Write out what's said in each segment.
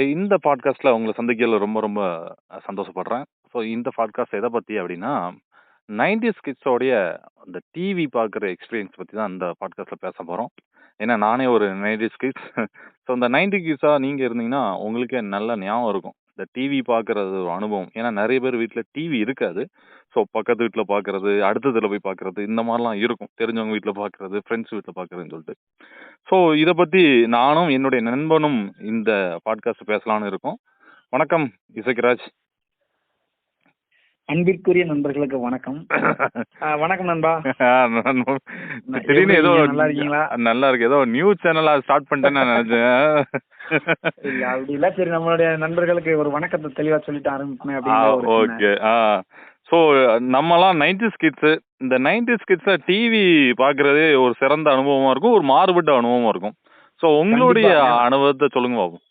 இந்த பாட்காஸ்ட்ல உங்களை சந்திக்கல ரொம்ப ரொம்ப சந்தோஷப்படுறேன். ஸோ இந்த பாட்காஸ்ட் எதை பத்தி அப்படின்னா நைன்டிஸ் கிட்ஸோடைய அந்த டிவி பார்க்குற எக்ஸ்பீரியன்ஸ் பத்தி தான் இந்த பாட்காஸ்ட்ல பேச போறோம். ஏன்னா நானே ஒரு நைன்டிஸ் கிட்ஸ். ஸோ இந்த நைன்டி கிட்ஸா நீங்க இருந்தீங்கன்னா உங்களுக்கே நல்ல ஞாபகம் இருக்கும். இந்த டிவி பார்க்கறது ஒரு அனுபவம். ஏன்னா நிறைய பேர் வீட்டில் டிவி இருக்காது. ஸோ பக்கத்து வீட்டில் பார்க்கறது அடுத்ததில் போய் பார்க்கறது இந்த மாதிரிலாம் இருக்கும். தெரிஞ்சவங்க வீட்டில் பார்க்கறது ஃப்ரெண்ட்ஸ் வீட்டில் பார்க்கறதுன்னு சொல்லிட்டு. ஸோ இதை பற்றி நானும் என்னுடைய நண்பனும் இந்த பாட்காஸ்ட் பேசலாம்னு இருக்கோம். வணக்கம் இசக்கிராஜ். அன்பிற்குரிய நண்பர்களுக்கு வணக்கம். வணக்கம் நண்பா. திடீர்னு ஏதோ நல்லா இருக்கீங்களா? நல்லா இருக்கு. ஏதோ நியூஸ் சேனலா ஸ்டார்ட் பண்ணிட்டேன்னு நான் நினைச்சேன். அப்படி இல்ல சரி நம்மளுடைய நண்பர்களுக்கு ஒரு வணக்கத்தை தெளிவா சொல்லிட்டு ஆரம்பிப்பேன் அப்படின்னு ஓகே. ஆ ஸோ நம்மலாம் நைன்டிஸ் கிட்ஸு இந்த நைன்டிஸ் கிட்ஸை டிவி பார்க்கறதே ஒரு சிறந்த அனுபவமா இருக்கும். ஒரு மாறுபட்ட அனுபவமா இருக்கும். ஸோ உங்களுடைய. அனுபவத்தை சொல்லுங்க பாப்போம்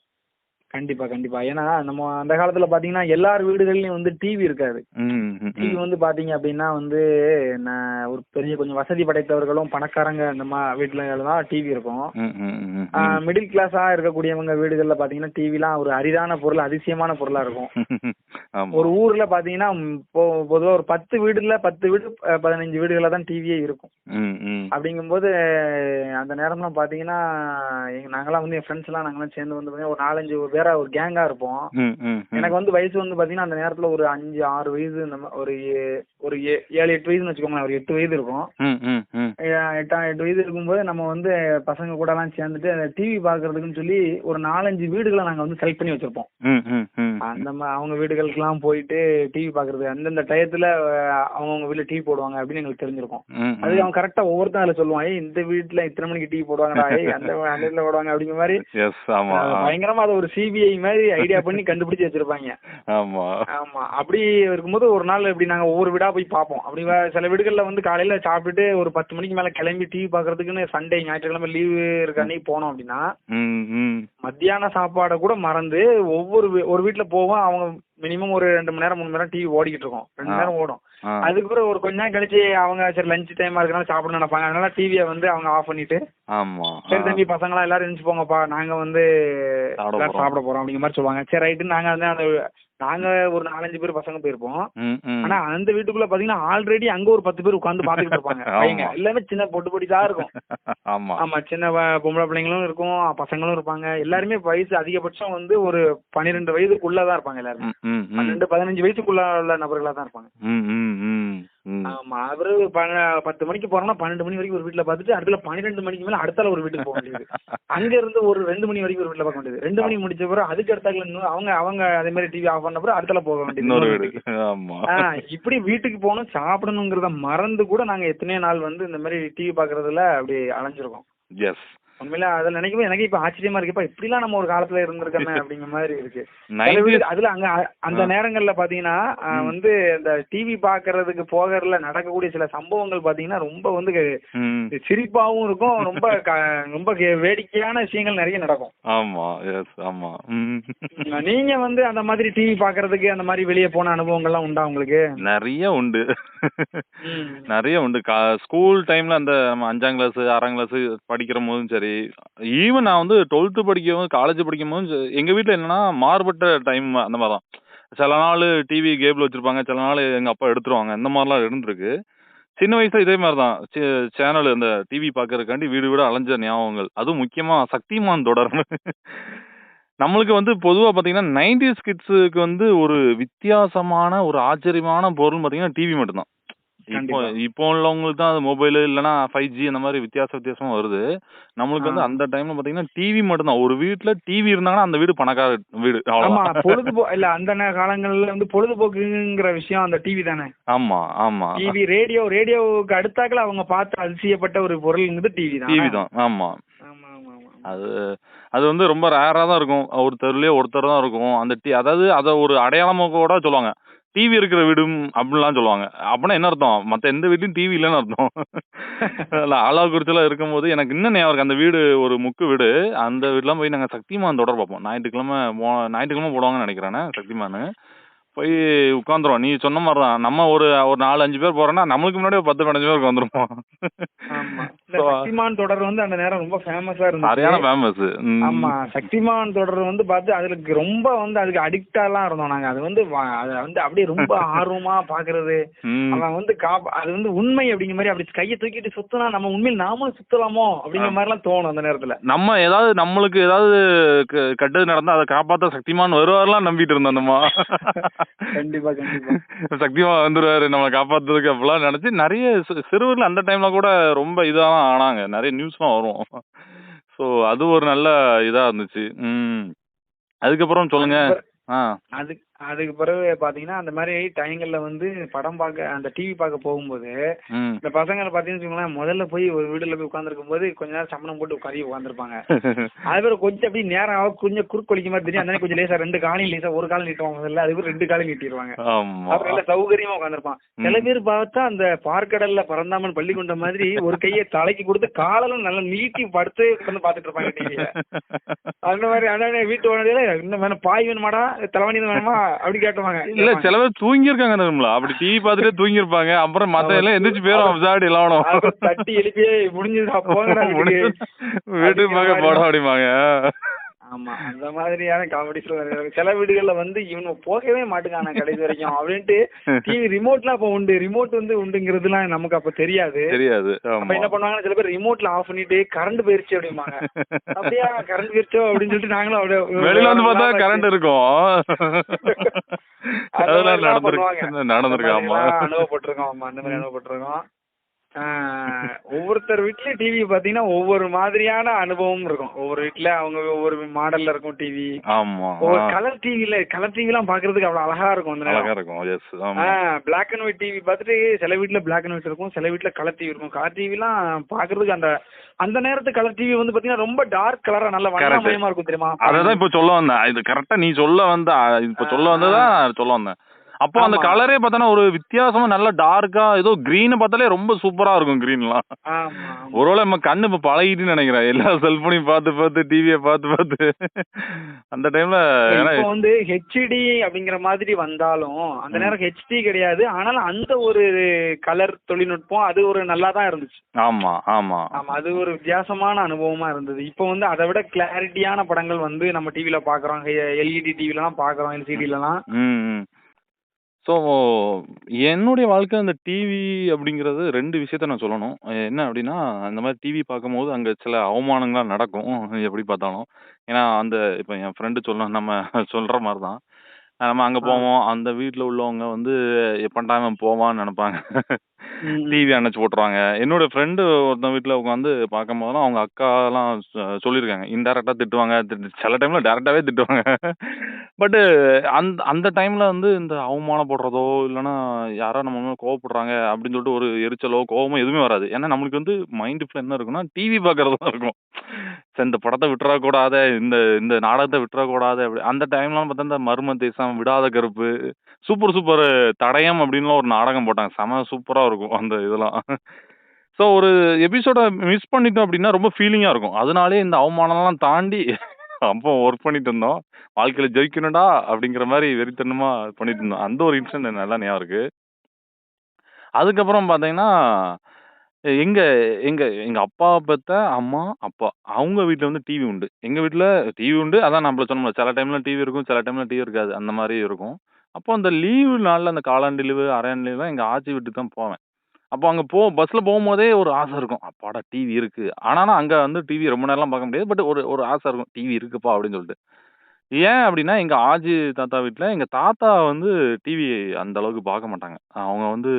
கண்டிப்பா கண்டிப்பா ஏன்னா நம்ம அந்த காலத்துல பாத்தீங்கன்னா எல்லார் வீடுகள்லயும் வந்து டிவி இருக்காது டிவி. வந்து பாத்தீங்க அப்படின்னா வந்து நான் ஒரு பெரிய கொஞ்சம் வசதி படைத்தவர்களும் பணக்காரங்க இந்த வீட்டுல தான் டிவி இருக்கும். மிடில் கிளாஸா இருக்கக்கூடியவங்க வீடுகள்ல பாத்தீங்கன்னா டிவிலாம் ஒரு அரிதான பொருள் அதிசயமான பொருளா இருக்கும் ஒரு ஊர்ல பாத்தீங்கன்னா பொதுவா ஒரு பத்து வீடுல பத்து வீடு பதினஞ்சு வீடுகள தான் டிவியே இருக்கும். அப்படிங்கும்போது அந்த நேரம்லாம் பாத்தீங்கன்னா நாங்கெல்லாம் வந்து என் ஃப்ரெண்ட்ஸ் எல்லாம் நாங்கெல்லாம் சேர்ந்து வந்து ஒரு நாலஞ்சு ஒரு வேற ஒரு கேங்கா இருப்போம். எனக்கு வந்து வயசு வந்து பாத்தீங்கன்னா அந்த நேரத்துல ஒரு அஞ்சு ஆறு வயசு இந்த ஒரு ஒரு ஏழு எட்டு வயசுன்னு வச்சுக்கோங்களேன். ஒரு எட்டு வயது இருக்கும். எட்டா எட்டு வயது இருக்கும்போது நம்ம வந்து பசங்க கூட எல்லாம் சேர்ந்துட்டு டிவி பாக்குறதுக்குன்னு சொல்லி ஒரு நாலஞ்சு வீடுகளை நாங்க வந்து செலக்ட் பண்ணி வச்சிருப்போம். அந்த அவங்க வீடுகளுக்கெல்லாம் போயிட்டு டிவி பாக்குறது அந்தந்த டயத்துல அவங்கவங்க வீட்டுல டிவி போடுவாங்க அப்படின்னு எங்களுக்கு தெரிஞ்சிருக்கும். அது. அவன் கரெக்டா ஒவ்வொருத்தன் அதுல சொல்லுவான் ஏய் இந்த வீட்டுல இத்தனை மணிக்கு டிவி போடுவாங்கடா அந்த அந்த வீட்டுல போடுவாங்க அப்படிங்கிற மாதிரி. பயங்கரமா அதை ஒரு சிபிஐ மாதிரி ஐடியா பண்ணி கண்டுபிடிச்சு வச்சிருப்பாங்க. ஆமா. ஆமா. அப்படி இருக்கும்போது ஒரு நாள் இப்படி நாங்க ஒவ்வொரு வீடா போய் பார்ப்போம். அப்படி சில வீடுகள்ல வந்து காலையில சாப்பிட்டுட்டு ஒரு பத்து மணிக்கு மேல கிளம்பி டிவி பாக்குறதுக்குன்னு சண்டே ஞாயிற்றுக்கிழமை லீவு இருக்க அன்னைக்கு போனோம் அப்படின்னா. மத்தியான சாப்பாடை கூட மறந்து ஒவ்வொரு ஒரு வீட்ல போவோம். அவங்க மினிமம் ஒரு ரெண்டு மணி நேரம் மூணு மணி நேரம் டிவி ஓடிக்கிட்டு இருக்கோம். ரெண்டு நேரம் ஓடும். அதுக்கப்புறம் ஒரு கொஞ்ச நேரம் கழிச்சு அவங்க சரி லஞ்ச் டைமா இருக்கனால சாப்பிட நினைப்பாங்க. அதனால டிவியை வந்து அவங்க ஆஃப் பண்ணிட்டு ஆமா. சரி. தம்பி பசங்களா எல்லாரும் எழுந்து போங்கப்பா. நாங்க வந்து. சாப்பிட போறோம். அப்படிங்கிற மாதிரி சொல்லுவாங்க. சரி ரைட்டு நாங்க வந்து அந்த நாங்க ஒரு நாலஞ்சு பேர் பசங்க போயிருப்போம். ஆனா அந்த வீட்டுக்குள்ள பாத்தீங்கன்னா ஆல்ரெடி அங்க ஒரு பத்து பேர் உட்கார்ந்து பாத்துக்கிட்டு இருப்பாங்க. பையங்க எல்லாமே சின்ன பொட்டு பொடிதா இருக்கும் ஆமா ஆமா சின்ன பொம்பளை பிள்ளைங்களும் இருக்கும் பசங்களும் இருப்பாங்க எல்லாருமே வயசு அதிகபட்சம் வந்து ஒரு பன்னிரெண்டு வயதுக்குள்ளதான் இருப்பாங்க எல்லாருமே. பன்னெண்டு பதினஞ்சு வயசுக்குள்ள உள்ள நபர்களா தான் இருப்பாங்க. ஆமா அவரு பத்து மணிக்கு போறோம்னா பன்னெண்டு மணி வரைக்கும் ஒரு வீட்டுல பார்த்துட்டு அடுத்துல பன்னிரெண்டு மணிக்கு மேல அடுத்தால ஒரு வீட்டுக்கு போக வேண்டியது. அங்க இருந்து ஒரு ரெண்டு மணி வரைக்கும் ஒரு வீட்டுல பார்க்க வேண்டியது. ரெண்டு மணி முடிச்ச பிறகு அதுக்கு இன்னும் அவங்க அவங்க அதே மாதிரி டிவி ஆஃப் பண்ண பிறகு அடுத்தால போக வேண்டியது. இப்படி வீட்டுக்கு போகணும் சாப்பிடணுங்கிறத மறந்து கூட நாங்க எத்தனையோ நாள் வந்து இந்த மாதிரி டிவி பாக்குறதுல அப்படி அலைஞ்சிருக்கோம். எஸ் உண்மையில அதை நினைக்கும் எனக்கு இப்ப ஆச்சரியமா இருக்கு இப்ப இப்படிலாம் நம்ம ஒரு காலத்துல இருந்திருக்கோமே அப்படிங்கிற மாதிரி இருக்கு அதுல அங்க அந்த. நேரங்கள்ல பாத்தீங்கன்னா. வந்து இந்த டிவி பாக்குறதுக்கு போகறதுல நடக்கக்கூடிய சில சம்பவங்கள் பாத்தீங்கன்னா ரொம்ப வந்து. சிரிப்பாவும் இருக்கும் ரொம்ப ரொம்ப வேடிக்கையான விஷயங்கள் நிறைய நடக்கும் ஆமா எஸ் ஆமா. நீங்க வந்து அந்த மாதிரி டிவி பாக்குறதுக்கு அந்த மாதிரி வெளியே போன அனுபவங்கள்லாம் உண்டா உங்களுக்கு நிறைய உண்டு. நிறைய உண்டு ஸ்கூல் டைம்ல அந்த அஞ்சாம் கிளாஸ் ஆறாம் கிளாஸ் படிக்கிற போதும் சரி ஈவன் நான் வந்து டுவெல்த்து படிக்கும் போது காலேஜ் படிக்கும் போது வீட்டில் என்னென்னா என்னன்னா மாறுபட்ட டைம் அந்த மாதிரி தான் சில நாள் டிவி கேபிள் வச்சுருப்பாங்க சில நாள் எங்கள் அப்பா எடுத்துருவாங்க. இந்த மாதிரிலாம் இருந்திருக்கு. சின்ன வயசில் இதே மாதிரி தான் சேனல் அந்த டிவி பார்க்கறதுக்காண்டி வீடு வீடு அலைஞ்ச ஞாபகங்கள். அதுவும் முக்கியமாக சக்திமான் தொடர்னு நம்மளுக்கு வந்து பொதுவாக பார்த்தீங்கன்னா நைன்டிஸ் கிட்ஸுக்கு வந்து ஒரு வித்தியாசமான ஒரு ஆச்சரியமான பொருள் பார்த்தீங்கன்னா டிவி மட்டும்தான். இப்போ. இப்போ உள்ளவங்களுக்கு தான் அது மொபைல் இல்லைன்னா ஃபைவ் ஜி அந்த மாதிரி வித்தியாச வித்தியாசமா வருது. நம்மளுக்கு வந்து. அந்த டைம்ல பாத்தீங்கன்னா டிவி மட்டும்தான். ஒரு வீட்ல டிவி இருந்தாங்கன்னா அந்த வீடு பணக்கார வீடு ஆமா பொழுதுபோ இல்ல அந்த காலங்கள்ல வந்து பொழுதுபோக்குங்கிற விஷயம் அந்த டிவி தானே. ஆமா ஆமா. டிவி ரேடியோ ரேடியோவுக்கு அடுத்தாக்கல அவங்க பார்த்து அதிசயப்பட்ட ஒரு பொருள்ங்கிறது டிவி தான். டிவி தான் ஆமா. ஆமா ஆமா ஆமா. அது அது வந்து ரொம்ப ரேரா தான் இருக்கும். ஒரு தெருலயே ஒருத்தர் தான் இருக்கும். அந்த டி அதாவது அதை ஒரு அடையாளமா கூட சொல்லுவாங்க. டிவி இருக்கிற வீடும் அப்படிலாம் சொல்லுவாங்க. அப்படின்னா என்ன அர்த்தம்? மத்த எந்த வீட்லயும் டிவி இல்லைன்னு அர்த்தம். இல்ல ஆலாக்குறிச்சில இருக்கும்போது எனக்கு இன்னும் ஞாபகம் அந்த வீடு ஒரு முக்கு வீடு. அந்த வீடுலாம் போய் நாங்க சக்திமான் தொடர் பார்ப்போம். ஞாயிற்றுக்கிழமை ஞாயிற்றுக்கிழமை போடுவாங்கன்னு நினைக்கிறேன் சக்திமான் போய் உட்காந்துரும் நீ சொன்ன மாதிரி தான் நம்ம ஒரு ஒரு நாலு அஞ்சு பேர் போறோம்னா நம்மளுக்கு முன்னாடி ஒரு பத்து பதினஞ்சு பேர் உட்காந்துருப்போம் சக்திமான் தொடர் வந்து அந்த நேரம் ரொம்ப ஃபேமஸா சரியான இருந்துச்சு ஃபேமஸ் ஆமா. சக்திமான் தொடர் வந்து பார்த்து அதுக்கு ரொம்ப வந்து அதுக்கு அடிக்டா எல்லாம் இருந்தோம் நாங்க. அது வந்து அது வந்து அப்படியே ரொம்ப ஆர்வமா பாக்குறது. அவன் வந்து காப் அது வந்து உண்மை அப்படிங்கிற மாதிரி அப்படி கையை தூக்கிட்டு சுத்தினா நம்ம உண்மையில் நாமளும் சுத்தலாமோ அப்படிங்கிற மாதிரி எல்லாம் தோணும் அந்த நேரத்துல. நம்ம ஏதாவது நம்மளுக்கு ஏதாவது கெட்டது நடந்தா அதை காப்பாத்த சக்திமான் வருவாரெல்லாம் நம்பிட்டு இருந்தோம் நம்ம. கண்டிப்பா கண்டிப்பா. சக்திமான் வந்துருவாரு நம்மளை காப்பாத்துறதுக்கு அப்படிலாம் நினைச்சு நிறைய சிறுவர்கள் அந்த டைம்ல கூட ரொம்ப இதாலாம் ஆனாங்க. நிறைய நியூஸ்லாம் வரும். ஸோ அது ஒரு நல்ல இதா இருந்துச்சு. ம். அதுக்கப்புறம் சொல்லுங்க. ஆ. அதுக்கு அதுக்கு பிறகு பாத்தீங்கன்னா அந்த மாதிரி டைங்கள்ல வந்து படம் பார்க்க அந்த டிவி பார்க்க போகும்போது இந்த பசங்களை பாத்தீங்கன்னு முதல்ல போய் ஒரு வீடுல போய் உட்காந்துருக்கும் போது கொஞ்ச நேரம் சம்மணம் போட்டு உட்காரி உட்காந்துருப்பாங்க அது பேர் கொஞ்சம் அப்படியே நேரம் கொஞ்சம் குறுக்கொலிக்க மாதிரி தெரியும். அந்த கொஞ்சம் லேசா ரெண்டு காலையும் லேசா ஒரு காலம் நீட்டுவாங்க முதல்ல. அது பேர் ரெண்டு காலையும் நீட்டிடுவாங்க அப்புறம் நல்ல சௌகரியமா உட்காந்துருப்பான் சில பேர் பார்த்தா அந்த பார்க்கடல்ல பறந்தாமன் பள்ளி கொண்ட மாதிரி ஒரு கையை தலைக்கு கொடுத்து காலெல்லாம் நல்லா நீட்டி படுத்து உட்காந்து பாத்துட்டு இருப்பாங்க டிவிய அந்த மாதிரி அண்ணா வீட்டு உடனே இன்னும் வேணும் பாய் வேணுமாடா? தலைவணி வேணுமா? அப்படி கேட்டுவாங்க. இல்ல சில பேர் தூங்கி இருக்காங்க நம்மள அப்படி டிவி பார்த்துட்டே தூங்கி இருப்பாங்க அப்புறம் மத்த எல்லாம் எந்திரிச்சு பேரும் அப்சாடி எல்லாம் தட்டி எழுப்பி முடிஞ்சதா. வீட்டுக்கு. பார்க்க போட அப்படிம்பாங்க. ஆமா. அந்த மாதிரியான காமெடிஸ் சில வீடுகள்ல வந்து இவங்க போகவே மாட்டுக்கான கடைசி வரைக்கும் அப்படின்ட்டு டிவி ரிமோட்லாம் அப்ப உண்டு. ரிமோட் வந்து உண்டுங்கிறதுலாம் நமக்கு அப்ப தெரியாது. தெரியாது. அப்ப என்ன பண்ணுவாங்கன்னா சில பேர் ரிமோட்ல ஆஃப் பண்ணிட்டு கரண்ட் போயிருச்சு அப்படிம்பாங்க. அப்படியா கரண்ட் போயிருச்சோ அப்படின்னு சொல்லிட்டு நாங்களும் அப்படியே வெளியில வந்து பார்த்தா கரண்ட் இருக்கும். அதெல்லாம் நடந்திருக்கு. நடந்திருக்கு. ஆமா. அனுபவப்பட்டிருக்கோம். ஆமா அந்த மாதிரி அனுபவப்பட்டிருக்கோம். ஒவ்வொருத்தர் வீட்லயும் டிவி பாத்தீங்கன்னா ஒவ்வொரு மாதிரியான அனுபவம் இருக்கும். ஒவ்வொரு வீட்ல அவங்க ஒவ்வொரு மாடல்ல இருக்கும் டிவி ஆமா. ஒவ்வொரு கலர் டிவில கலர் டிவி எல்லாம் பாக்குறதுக்கு அவ்வளவு அழகா இருக்கும் அந்த அழகா இருக்கும். பிளாக் அண்ட் ஒயிட் டிவி பார்த்துட்டு சில வீட்ல பிளாக் அண்ட் ஒயிட் இருக்கும் சில வீட்ல கலர் டிவி இருக்கும். கலர் டிவிலாம் பாக்குறதுக்கு அந்த அந்த நேரத்து கலர் டிவி வந்து பாத்தீங்கன்னா ரொம்ப டார்க் கலரா நல்ல. வண்ணமயமா இருக்கும் தெரியுமா? அததான் இப்ப சொல்ல வந்தேன். இது கரெக்டா நீ சொல்ல வந்த இப்ப சொல்ல வந்ததான் சொல்ல வந்தேன். அப்போ அந்த. கலரே பார்த்தனா ஒரு வித்தியாசமா நல்ல டார்க்கா ஏதோ கிரீன் பார்த்தாலே ரொம்ப சூப்பரா இருக்கும் கிரீன்லாம். ஒருவேளை நம்ம கண்ணு இப்ப பழகிட்டுன்னு நினைக்கிறேன். எல்லா செல்போனையும் பார்த்து பார்த்து டிவியை பார்த்து பார்த்து. அந்த டைம்ல வந்து ஹெச்டி அப்படிங்கிற மாதிரி வந்தாலும் அந்த நேரம் ஹெச்டி கிடையாது. ஆனாலும் அந்த ஒரு கலர் தொழில்நுட்பம் அது ஒரு நல்லா தான் இருந்துச்சு. ஆமா ஆமா. ஆமா அது ஒரு வித்தியாசமான அனுபவமா இருந்தது. இப்போ வந்து அதை விட கிளாரிட்டியான படங்கள் வந்து நம்ம டிவில பாக்குறோம் எல்இடி டிவிலலாம் பாக்குறோம் எல்சிடிலலாம் ம். ஸோ என்னுடைய வாழ்க்கை அந்த டிவி அப்படிங்கிறது ரெண்டு விஷயத்த நான் சொல்லணும் என்ன அப்படின்னா இந்த மாதிரி டிவி பார்க்கும்போது அங்கே சில அவமானங்கள்லாம் நடக்கும் எப்படி பார்த்தாலும் ஏன்னா அந்த இப்போ என் ஃப்ரெண்டு சொல்ல நம்ம சொல்கிற மாதிரி தான் நம்ம அங்கே ஆ. போவோம் அந்த வீட்டில் உள்ளவங்க வந்து எப்பண்டா இவன் போவான்னு நினைப்பாங்க. டிவி அணைச்சு போட்டுருவாங்க. என்னோட ஃப்ரெண்டு ஒருத்தன் வீட்டில் உட்காந்து பார்க்கும் போதெல்லாம் அவங்க அக்காலாம் சொ- சொல்லியிருக்காங்க இன்டெரக்டாக திட்டுவாங்க. திட்டு- சில டைமில் டேரெக்டாகவே திட்டுவாங்க. பட்டு அந்த அந்த டைமில் வந்து இந்த அவமானப்படுறதோ இல்லைன்னா யாரோ நம்ம மேலே கோவப்படுறாங்க அப்படின்னு சொல்லிட்டு ஒரு எரிச்சலோ கோவமோ எதுவுமே வராது. ஏன்னா நம்மளுக்கு வந்து மைண்டு ஃபுல்லாக என்ன இருக்குன்னா டிவி பார்க்கறது தான் இருக்கும். சரி இந்த படத்தை விட்டுறக்கூடாத இந்த இந்த நாடகத்தை விட்டுறக்கூடாது அப்படி. அந்த டைம்லாம் பார்த்தா இந்த மர்ம தேசம் விடாத கருப்பு சூப்பர் சூப்பர் தடயம் அப்படின்லாம் ஒரு நாடகம் போட்டாங்க. செம சூப்பராக இருக்கும் அந்த இதெல்லாம். ஸோ ஒரு எபிசோட மிஸ் பண்ணிட்டோம் அப்படின்னா ரொம்ப ஃபீலிங்காக இருக்கும். அதனாலே இந்த அவமானம்லாம் தாண்டி அப்போ ஒர்க் பண்ணிட்டு இருந்தோம். வாழ்க்கையில் ஜெயிக்கணும்டா அப்படிங்கிற மாதிரி வெறித்தனமாக பண்ணிட்டு இருந்தோம். அந்த ஒரு இன்சிடென்ட் நல்லா ஞாபகம் இருக்கு. அதுக்கப்புறம் பார்த்தீங்கன்னா எங்க எங்க எங்க அப்பா பார்த்த அம்மா அப்பா அவங்க வீட்டில் வந்து டிவி உண்டு. எங்க வீட்டில் டிவி உண்டு. அதான் நம்மள சொன்னோம்ல சில டைம்ல டிவி இருக்கும் சில டைம்ல டிவி இருக்காது. அந்த மாதிரி இருக்கும். அப்போ அந்த லீவு நாளில் அந்த காலாண்டு லீவு அரையாண்டு லீவுலாம் எங்கள் ஆச்சி வீட்டுக்கு தான் போவேன். அப்போ அங்கே போ பஸ்ஸில் போகும்போதே ஒரு ஆசை இருக்கும். அப்பாடா டிவி இருக்குது ஆனாலும் அங்கே வந்து டிவி ரொம்ப நேரம்லாம் பார்க்க முடியாது. பட் ஒரு ஒரு ஆசை இருக்கும். டிவி இருக்குப்பா அப்படின்னு சொல்லிட்டு. ஏன் அப்படின்னா எங்க ஆஜி தாத்தா வீட்ல எங்க தாத்தா வந்து டிவி அந்த அளவுக்கு பார்க்க மாட்டாங்க. அவங்க வந்து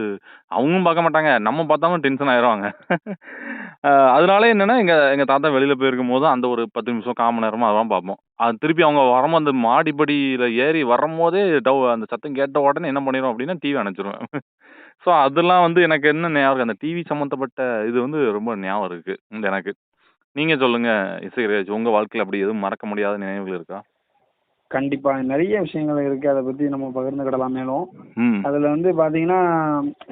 அவங்களும் பார்க்க மாட்டாங்க. நம்ம பார்த்தாலும் டென்ஷன் ஆயிடுவாங்க அஹ் அதனால என்னன்னா எங்க எங்க தாத்தா வெளியில போயிருக்கும் போது அந்த ஒரு பத்து நிமிஷம் கால் மணி நேரமா அதெல்லாம் பார்ப்போம். அது திருப்பி அவங்க வரும்போது அந்த மாடிப்படியில ஏறி வரும்போதே டவ் அந்த சத்தம் கேட்ட உடனே என்ன பண்ணிடும் அப்படின்னா டிவி அணைச்சிருவேன். ஸோ அதெல்லாம் வந்து எனக்கு என்ன ஞாபகம் இருக்கு, அந்த டிவி சம்மந்தப்பட்ட இது வந்து ரொம்ப ஞாபகம் இருக்கு இந்த எனக்கு. நீங்க சொல்லுங்க இசைராஜ் உங்க வாழ்க்கையில அப்படி எதுவும் மறக்க முடியாத நினைவுகள் இருக்கா? கண்டிப்பா நிறைய விஷயங்கள் இருக்கு. அதை பத்தி நம்ம பகிர்ந்துக்கிடலாம் மேலும் அதுல வந்து பாத்தீங்கன்னா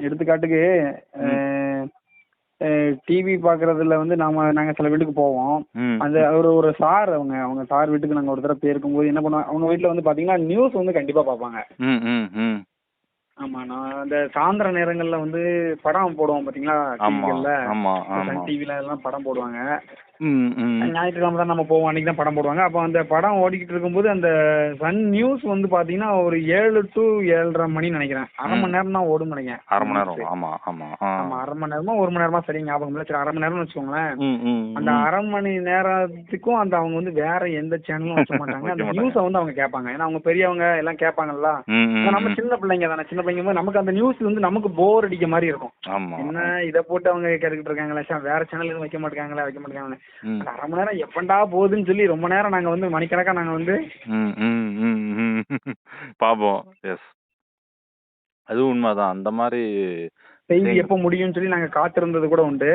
எடுத்துக்காட்டுக்கு டிவி பாக்குறதுல வந்து நாம நாங்க சில வீட்டுக்கு போவோம். அந்த ஒரு ஒரு சார் அவங்க அவங்க சார் வீட்டுக்கு நாங்க ஒரு தடவை போயிருக்கும்போது என்ன பண்ணுவாங்க அவங்க வீட்ல வந்து பாத்தீங்கன்னா நியூஸ் வந்து கண்டிப்பா ம் ஆமா நான் அந்த சாயந்தர நேரங்கள்ல வந்து படம் போடுவோம் பாத்தீங்களா ஆமா சன் டிவில எல்லாம் படம் போடுவாங்க. ஞாயிற்றுக்கிழமை தான் நம்ம போவோம். அன்னைக்கு தான் படம் போடுவாங்க. அப்போ அந்த படம் ஓடிக்கிட்டு இருக்கும்போது அந்த சன் நியூஸ் வந்து பாத்தீங்கன்னா ஒரு ஏழு டு ஏழரை மணி நினைக்கிறேன். அரை மணி நேரம் தான் ஓடும் நினைக்கிறேன். அரை மணி நேரம். ஆமா ஆமா. ஆமா அரை மணி நேரமா ஒரு மணி நேரமா சரி ஞாபகம் இல்லை. சரி அரை மணி நேரம்னு வச்சுக்கோங்களேன். அந்த அரை மணி நேரத்துக்கும் அந்த அவங்க வந்து வேற எந்த சேனலும் வைக்க மாட்டாங்க. அந்த. நியூஸை வந்து அவங்க கேட்பாங்க. ஏன்னா அவங்க பெரியவங்க எல்லாம் கேட்பாங்கல்ல. நம்ம சின்ன பிள்ளைங்க தானே. சின்ன பிள்ளைங்க போது நமக்கு அந்த நியூஸ் வந்து நமக்கு போர் அடிக்க மாதிரி இருக்கும். என்ன இதை போட்டு அவங்க கேட்டுக்கிட்டு இருக்காங்களா வேற சேனல் எதுவும் வைக்க மாட்டாங்களா வைக்க மாட்டாங்களே அரை மணி நேரம் எப்பண்டா போகுதுன்னு சொல்லி ரொம்ப நேரம் நாங்க வந்து மணிக்கணக்கா நாங்க வந்து பாப்போம். எஸ் அது உண்மைதான். அந்த மாதிரி செய்தி. எப்போ முடியும்னு சொல்லி நாங்க காத்திருந்தது கூட உண்டு.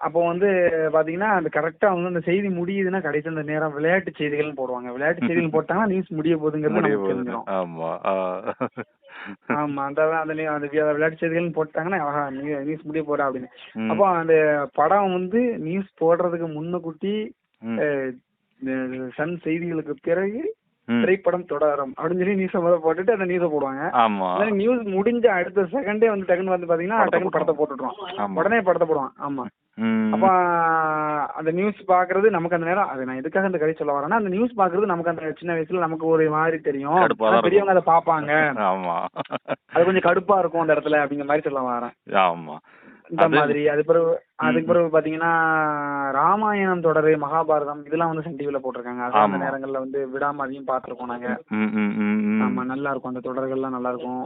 அப்போ வந்து பாத்தீங்கன்னா அந்த கரெக்டா வந்து அந்த செய்தி முடியுதுன்னா கடைசி அந்த நேரம் விளையாட்டு செய்திகள்னு போடுவாங்க. விளையாட்டு செய்திகள் போட்டாங்கன்னா நியூஸ் முடிய போகுதுங்கிறது ஆமா. ஆமா அந்த அந்த வி- விளையாட்டு செய்திகள்னு போட்டாங்கன்னா ஆஹா நியூ- நியூஸ் முடிய போறா அப்படின்னு அப்போ அந்த படம் வந்து நியூஸ் போடுறதுக்கு முன்னக்கூட்டி சன் செய்திகளுக்கு பிறகு. திரைப்படம் தொடரும். அப்படின்னு சொல்லி நியூஸை முதல்ல போட்டுட்டு அந்த நியூஸை போடுவாங்க. ஆமா. நியூஸ் முடிஞ்ச அடுத்த செகண்டே வந்து டக்குன்னு வந்து பாத்தீங்கன்னா டக்குன்னு படத்தை போட்டுடுவான். உடனே படத்தை போடுவான். ஆமா. அப்ப அந்த நியூஸ் பாக்குறது நமக்கு அந்த நேரம் அது நான் எதுக்காக இந்த கதை சொல்ல வரேன்னா அந்த நியூஸ் பாக்குறது நமக்கு அந்த சின்ன வயசுல நமக்கு ஒரு மாதிரி தெரியும். பெரியவங்க அதை பாப்பாங்க ஆமா. அது கொஞ்சம் கடுப்பா இருக்கும் அந்த இடத்துல அப்படிங்கிற மாதிரி சொல்ல வரேன். ஆமா. இந்த மாதிரி அது பிறகு அதுக்கு. பிறகு பாத்தீங்கன்னா ராமாயணம் தொடர் மகாபாரதம் இதெல்லாம் வந்து சன் டிவில போட்டிருக்காங்க அது அந்த. நேரங்கள்ல வந்து விடாம அதையும் பாத்துருக்கோம் நாங்க. ஆமா நல்லா இருக்கும் அந்த தொடர்கள்லாம் நல்லா இருக்கும்.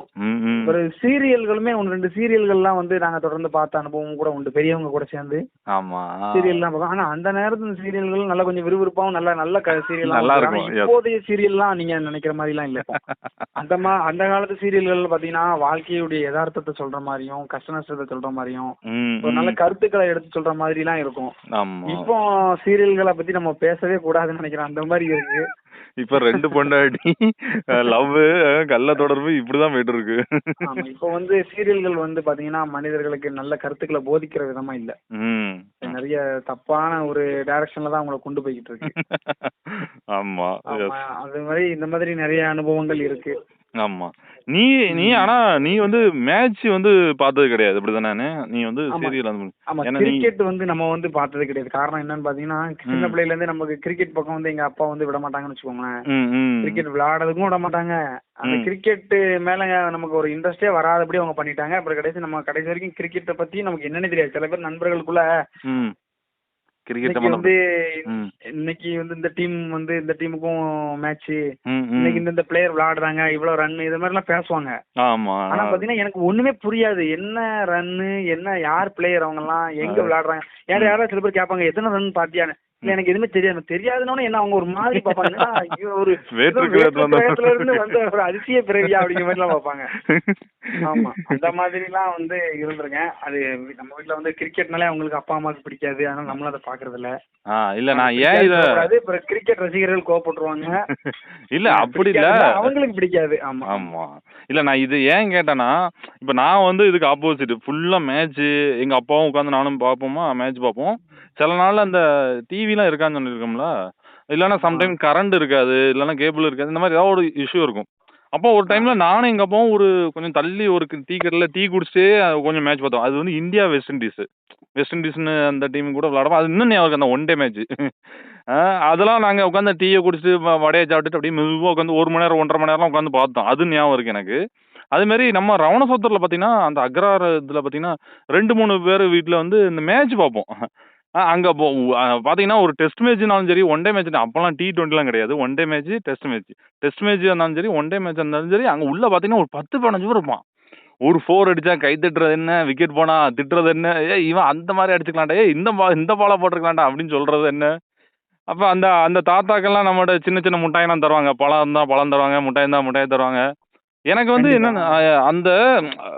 ஒரு சீரியல்களுமே ஒன்று ரெண்டு சீரியல்கள்லாம் வந்து நாங்க தொடர்ந்து பார்த்த அனுபவம் கூட உண்டு பெரியவங்க கூட சேர்ந்து ஆமா சீரியல்லாம் ஆனா அந்த நேரத்துல சீரியல்கள் நல்லா கொஞ்சம் விறுவிறுப்பாவும் நல்லா நல்ல சீரியல் நல்லா இருக்கும். இப்போதைய சீரியல்லாம் நீங்க நினைக்கிற மாதிரிலாம் இல்ல இப்போ. அந்த மா அந்த காலத்து சீரியல்கள் பாத்தீங்கன்னா வாழ்க்கையுடைய யதார்த்தத்தை சொல்ற மாதிரியும் கஷ்ட நஷ்டத்தை சொல்ற மாதிரியும் ஒரு நல்ல. கருத்துக்களை எடுத்து சொல்ற மாதிரிலாம் இருக்கும். ஆமா. இப்போ சீரியல்களை பத்தி நம்ம பேசவே கூடாதுன்னு நினைக்கிறேன். அந்த மாதிரி இருக்கு. இப்ப ரெண்டு பொண்டாட்டி லவ் கள்ள தொடர்பு இப்படிதான் போயிட்டு இருக்கு இப்போ வந்து சீரியல்கள் வந்து பாத்தீங்கன்னா மனிதர்களுக்கு நல்ல கருத்துக்களை போதிக்கிற விதமா இல்ல. நிறைய தப்பான ஒரு டைரக்ஷன்ல தான் அவங்கள கொண்டு போய்கிட்டு இருக்கு. ஆமா, அது மாதிரி இந்த மாதிரி நிறைய அனுபவங்கள் இருக்கு. ஆமா. நீ நீ ஆனா நீ வந்து மேட்ச் வந்து பார்த்தது கிடையாது. அப்படிதானே நீ வந்து. சீரியல் அந்த கிரிக்கெட் வந்து நம்ம வந்து பார்த்தது கிடையாது. காரணம் என்னன்னு பாத்தீங்கன்னா சின்ன ம். பிள்ளையில இருந்து நமக்கு கிரிக்கெட் பக்கம் வந்து எங்க அப்பா வந்து விட மாட்டாங்கன்னு வச்சுக்கோங்களேன். கிரிக்கெட் விளையாடுறதுக்கும் விட மாட்டாங்க அந்த. கிரிக்கெட் மேல நமக்கு ஒரு இன்ட்ரெஸ்டே வராதபடி அவங்க பண்ணிட்டாங்க. அப்புறம் கடைசி நம்ம கடைசி வரைக்கும் கிரிக்கெட்டை பத்தி நமக்கு என்னன்னு தெரியாது. சில பேர் நண்பர்களுக்குள்ள கிரிக்கெட் வந்து இன்னைக்கு வந்து இந்த டீம் வந்து இந்த டீமுக்கும் மேட்ச். இன்னைக்கு இந்த இந்த பிளேயர் விளையாடுறாங்க இவ்வளவு ரன் இது மாதிரி எல்லாம் பேசுவாங்க. ஆமா. ஆனா பாத்தீங்கன்னா எனக்கு ஒண்ணுமே புரியாது. என்ன ரன்னு என்ன யார் பிளேயர் அவங்க எல்லாம் எங்க. விளையாடுறாங்க? ஏன்னா யாராவது சில பேர் கேட்பாங்க எத்தனை ரன் பாத்தியான்னு? இல்ல எனக்கு எதுவுமே தெரியாது. தெரியாதுன்னு என்ன அவங்க ஒரு மாதிரி ஐயோ, ஒரு வேற்று ஏதோ கிரகத்துல வந்த- கிரகத்துல இருந்து வந்த ஒரு அதிசய பிறவியா அப்படிங்கிற மாதிரி எல்லாம் பார்ப்பாங்க. ஆமா. அந்த மாதிரி எல்லாம் வந்து இருந்திருக்கேன். அது நம்ம வீட்ல வந்து கிரிக்கெட்னாலே அவங்களுக்கு அப்பா அம்மாவுக்கு பிடிக்காது. அதனால நம்மளும் அதை பாக்குறது இல்ல இல்ல நான் ஏன் இத கிரிக்கெட் ரசிகர்கள் கோவப்பட்டுருவாங்க. இல்ல அப்படி இல்ல. அவங்களுக்கு பிடிக்காது. ஆமா. ஆமா. இல்ல நான் இது ஏன் கேட்டேன்னா இப்ப நான் வந்து இதுக்கு ஆப்போசிட் ஃபுல்லா மேட்ச் எங்க அப்பாவும் உட்காந்து நானும் பார்ப்போமா? மேட்ச் பார்ப்போம். சில நாள்ல அந்த டிவிலாம் இருக்கான்னு சொல்லியிருக்கோம்ல. இல்லைன்னா சம்டைம் கரண்ட் இருக்காது இல்லைன்னா கேபிள் இருக்காது இந்த மாதிரி ஏதாவது ஒரு இஷ்யூ இருக்கும். அப்போ ஒரு டைம்ல நானும் எங்க அப்பாவும் ஒரு கொஞ்சம் தள்ளி ஒரு டீ கடையில் டீ குடிச்சிட்டே கொஞ்சம் மேட்ச் பார்த்தோம். அது வந்து இந்தியா வெஸ்ட் இண்டீஸ் வெஸ்ட் இண்டீஸ்னு அந்த டீம் கூட விளாடுவோம் அது இன்னும் ஞாபகம் அந்த ஒன் டே மேட்ச் அதெல்லாம் நாங்கள் உட்காந்து டீயை குடிச்சிட்டு வடையை சாப்பிட்டுட்டு அப்படியே மெதுவாக உட்காந்து ஒரு மணி நேரம் ஒன்றரை மணி நேரம் உட்காந்து பார்த்தோம். அது ஞாபகம் இருக்கு எனக்கு. அதே மாதிரி நம்ம ரவணசோத்தரில் பார்த்தீங்கன்னா அந்த அக்ரார இதில் பார்த்தீங்கன்னா ரெண்டு மூணு பேர் வீட்டில் வந்து இந்த மேட்ச் பார்ப்போம். அங்கே பார்த்தீங்கன்னா ஒரு டெஸ்ட் மேட்ச்னாலும் சரி ஒன் டே மேட்ச் அப்போல்லாம் டி டுவெண்ட்டிலாம் கிடையாது. One day match test match test match இருந்தாலும் சரி ஒன் டே மேட்ச் இருந்தாலும் சரி அங்கே உள்ளே பார்த்தீங்கன்னா ஒரு பத்து பதினஞ்சு பேர் இருப்பான். ஒரு ஃபோர் அடித்தா கை தட்டுறது என்ன விக்கெட் போனா திட்டுறது என்ன ஏ இவன் அந்த மாதிரி அடிச்சுக்கலாம்டா ஏ இந்த பா இந்த பாலா போட்டிருக்கலாம்டா அப்படின்னு சொல்கிறது என்ன? அப்போ அந்த அந்த தாத்தாக்கெல்லாம் நம்மளோட சின்ன சின்ன முட்டாயெல்லாம் தருவாங்க. பழம் இருந்தால் பழம் தருவாங்க முட்டாய் இருந்தால் முட்டாய் தருவாங்க. எனக்கு வந்து. என்னன்னா அந்த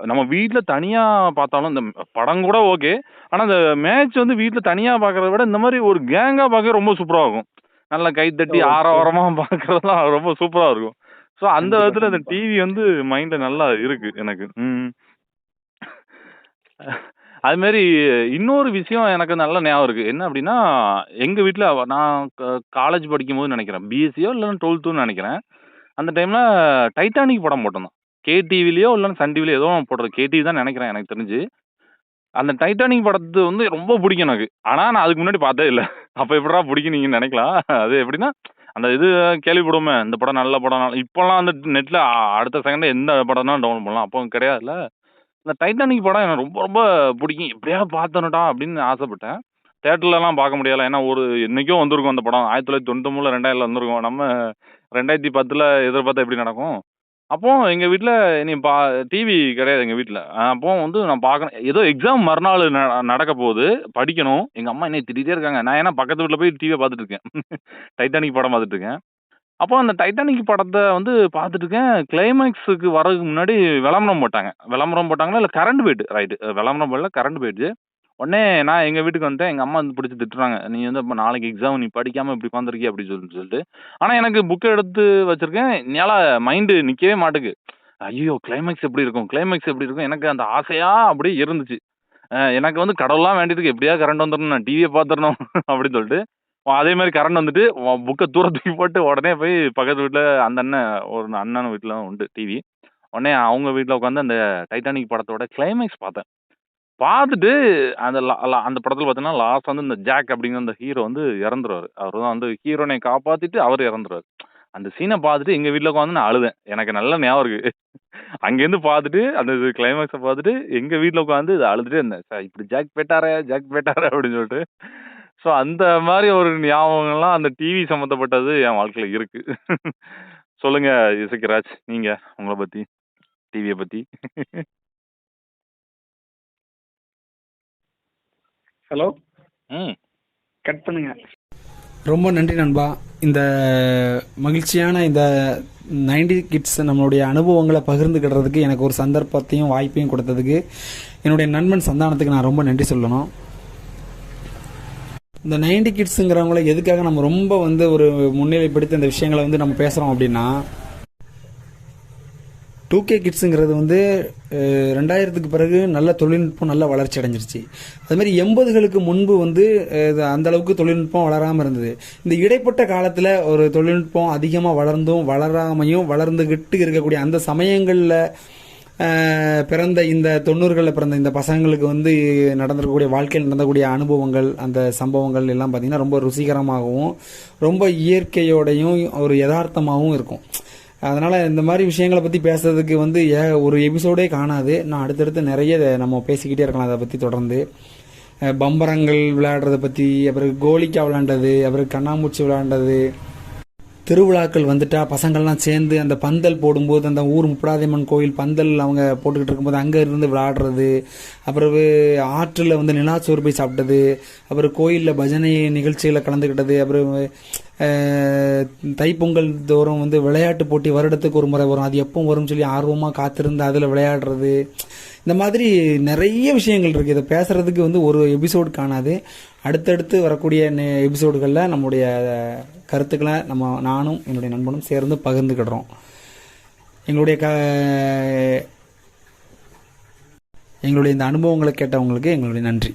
நம்ம வீட்டில் தனியாக பார்த்தாலும் இந்த படம் கூட ஓகே ஆனால் அந்த மேட்ச் வந்து வீட்டில் தனியாக பார்க்கறத விட இந்த மாதிரி ஒரு கேங்காக பார்க்க ரொம்ப சூப்பராக இருக்கும் நல்லா கை தட்டி Okay. ஆரவாரமாக பார்க்கறதுலாம் ரொம்ப சூப்பராக இருக்கும் ஸோ அந்த விதத்தில் இந்த கண்டிப்பா. டிவி வந்து மைண்டில் நல்லா இருக்கு எனக்கு ம் அது மாரி இன்னொரு விஷயம் எனக்கு நல்ல ஞாபகம் இருக்கு. என்ன அப்டின்னா, எங்க வீட்ல அவ நான் காலேஜ் படிக்கும்போது நெனைக்கிறேன். பிஎஸ்சியோ இல்லன்னா 12ன்னு நெனைக்கிறேன். அந்த டைமில் டைட்டானிக் படம் போட்டிருந்தான். கேடிவிலயோ இல்லன்னா சன் டிவிலையோ ஏதோ ஒண்ணு போட்டிருக்கு. கேடிவி தான் நினைக்கிறேன் எனக்கு தெரிஞ்சு. அந்த டைட்டானிக் படத்து வந்து ரொம்ப பிடிக்கும் எனக்கு. ஆனால் நான் அதுக்கு முன்னாடி பார்த்தே இல்லை அப்போ எப்படா பிடிக்கும் நீங்கள் நினைக்கலாம் அது எப்படின்னா அந்த இது கேள்விப்படுவோமே, இந்த படம் நல்ல படம். இப்போல்லாம் வந்து நெட்டில் அடுத்த செகண்ட் எந்த படம்னா டவுன்லோட் பண்ணலாம். அப்போ கிடையாதுல்ல. இந்த டைட்டானிக் படம் எனக்கு ரொம்ப ரொம்ப பிடிக்கும். எப்படியா பார்த்தரணும்டா அப்படின்னு ஆசைப்பட்டேன். தேட்டர்லலாம் பார்க்க முடியல. ஏன்னா ஒரு என்றைக்கோ வந்திருக்கும் அந்த படம். 1993ல 2000ல வந்திருக்கும். நம்ம 2010ல எதிர்பார்த்தா எப்படி நடக்கும்? அப்போ எங்கள் வீட்டில் நீ பா டிவி கிடையாது எங்கள் வீட்டில் அப்போ வந்து நான் பார்க்கணும். ஏதோ எக்ஸாம் மறுநாள் ந நடக்க போகுது. படிக்கணும். எங்கள் அம்மா என்னை திட்டிகிட்டே இருக்காங்க. நான் ஏன்னா பக்கத்து வீட்டில் போய் டிவியை பார்த்துட்டு இருக்கேன். டைட்டானிக் படம் பார்த்துட்டு இருக்கேன். அப்போ அந்த டைட்டானிக் படத்தை வந்து பார்த்துட்ருக்கேன் கிளைமேக்ஸுக்கு வரதுக்கு முன்னாடி விளம்பரம் போட்டாங்க. விளம்பரம் போட்டாங்களா இல்லை கரண்ட் போயிட்டு. ரைட்டு விளம்பரம் போடல கரண்ட் போயிடுச்சு. உடனே நான் எங்கள் வீட்டுக்கு வந்துட்டேன். எங்கள் அம்மா வந்து பிடிச்சி திட்டுறாங்க. "நீ வந்து இப்போ நாளைக்கு எக்ஸாம் நீ படிக்காமல் இப்படி உட்காந்துருக்கிய அப்படி சொல்லிட்டு சொல்லிட்டு. ஆனால் எனக்கு புக் எடுத்து வச்சுருக்கேன் என்னால மைண்டு நிற்கவே மாட்டுக்கு. ஐயோ கிளைமேக்ஸ் எப்படி இருக்கும்? கிளைமேக்ஸ் எப்படி இருக்கும்? எனக்கு அந்த ஆசையாக அப்படியே இருந்துச்சு. எனக்கு வந்து கடவுள்லாம் வேண்டியதுக்கு எப்படியா கரண்ட் வந்துடணும் நான் டிவியை பார்த்துடணும் அப்படின்னு சொல்லிட்டு. அதே மாதிரி கரண்ட் வந்துட்டு புக்கை தூர தூக்கி போட்டு உடனே போய் பக்கத்து வீட்டில் அந்த அண்ணன் ஒரு அண்ணன் வீட்டில் உண்டு டிவி. உடனே அவங்க வீட்டில் உட்காந்து அந்த டைட்டானிக் படத்தோட கிளைமேக்ஸ் பார்த்தேன். பார்த்துட்டு அந்த லா லா அந்த படத்தில் பார்த்தீங்கன்னா, லாஸ்ட் வந்து இந்த ஜாக் அப்படிங்கிற அந்த ஹீரோ வந்து இறந்துருவாரு. அவர் தான் வந்து ஹீரோனை காப்பாற்றிட்டு அவர் இறந்துருவாரு. அந்த சீனை பார்த்துட்டு எங்கள் வீட்டில் உட்காந்து நான் அழுதேன். எனக்கு நல்ல ஞாபகம் இருக்கு. அங்கேருந்து பார்த்துட்டு அந்த கிளைமேக்ஸை பார்த்துட்டு எங்கள் வீட்டில் உட்காந்து இதை அழுதுட்டே இருந்தேன். "சார் இப்படி ஜாக் போயிட்டாரே ஜாக் போயிட்டாரே அப்படின்னு சொல்லிட்டு. ஸோ அந்த மாதிரி ஒரு ஞாபகங்கள்லாம் அந்த டிவி சம்மந்தப்பட்டது என் வாழ்க்கையில் இருக்கு. சொல்லுங்கள் இசக்கிராஜ். நீங்கள் உங்களை பற்றி டிவியை பற்றி ஹலோ. ம். கட் பண்ணுங்க. ரொம்ப நன்றி நண்பா. இந்த மகிழ்ச்சியான இந்த 90 கிட்ஸ் நம்மளுடைய அனுபவங்கள பகிர்ந்துக்கிடுறதுக்கு எனக்கு ஒரு சந்தர்ப்பத்தையும், வாய்ப்பையும் கொடுத்ததுக்கு என்னுடைய நண்பன் சந்தானத்துக்கு நான் ரொம்ப நன்றி சொல்லணும். இந்த 90 கிட்ஸுங்கிறவங்கள எதுக்காக நம்ம ரொம்ப வந்து ஒரு முன்னிலைப்படுத்தி இந்த விஷயங்கள வந்து நம்ம பேசுறோம் அப்படின்னா 2கே கிட்ஸுங்கிறது வந்து 2000க்கு பிறகு நல்ல தொழில்நுட்பம் நல்ல வளர்ச்சி அடைஞ்சிருச்சு. அதுமாதிரி எண்பதுகளுக்கு முன்பு வந்து அந்த அளவுக்கு தொழில்நுட்பம் வளராமல் இருந்தது. இந்த இடைப்பட்ட காலத்தில் ஒரு தொழில்நுட்பம் அதிகமாக வளர்ந்தும், வளராமையும், வளர்ந்துகிட்டு இருக்கக்கூடிய அந்த சமயங்களில் பிறந்த இந்த 90கள்ல பிறந்த இந்த பசங்களுக்கு வந்து நடந்திருக்கக்கூடிய வாழ்க்கையில் நடந்தக்கூடிய அனுபவங்கள், அந்த சம்பவங்கள் எல்லாம் பார்த்தீங்கன்னா ரொம்ப ருசிகரமாகவும், ரொம்ப இயற்கையோடையும், ஒரு யதார்த்தமாகவும் இருக்கும். அதனால் இந்த மாதிரி விஷயங்கள பற்றி பேசுறதுக்கு வந்து ஏ ஒரு எபிசோடே காணாது. நான் அடுத்தடுத்து நிறைய நம்ம பேசிக்கிட்டே இருக்கலாம் அதை பற்றி தொடர்ந்து. பம்பரங்கள் விளையாடுறத பற்றி அப்புறம் கோலிக்கா விளையாண்டது, அப்புறம் கண்ணாமூச்சி விளையாண்டது. திருவிழாக்கள் வந்துட்டா பசங்கள்லாம் சேர்ந்து அந்த பந்தல் போடும்போது அந்த ஊர் முப்படாதியம்மன் கோயில் பந்தல் அவங்க போட்டுக்கிட்டு இருக்கும்போது அங்கே இருந்து விளையாடுறது. அப்புறவு ஆற்றில் வந்து நிலாச்சோறு போய் சாப்பிட்டது. அப்புறம் கோயிலில் பஜனை நிகழ்ச்சிகளை கலந்துக்கிட்டது. அப்புறம் தைப்பொங்கல் தோறும் வந்து விளையாட்டு போட்டி வருடத்துக்கு ஒரு முறை வரும். அது எப்போ வரும்னு சொல்லி ஆர்வமாக காத்திருந்து அதில் விளையாடுறது. இந்த மாதிரி நிறைய விஷயங்கள் இருக்குது இதை பேசுகிறதுக்கு வந்து ஒரு எபிசோட் காணாது. அடுத்தடுத்து வரக்கூடிய எபிசோடுகளில் நம்முடைய கருத்துக்களை நம்ம நானும், என்னுடைய நண்பனும் சேர்ந்து பகிர்ந்துக்கிடுறோம். எங்களுடைய க எங்களுடைய இந்த அனுபவங்களை கேட்டவங்களுக்கு எங்களுடைய நன்றி.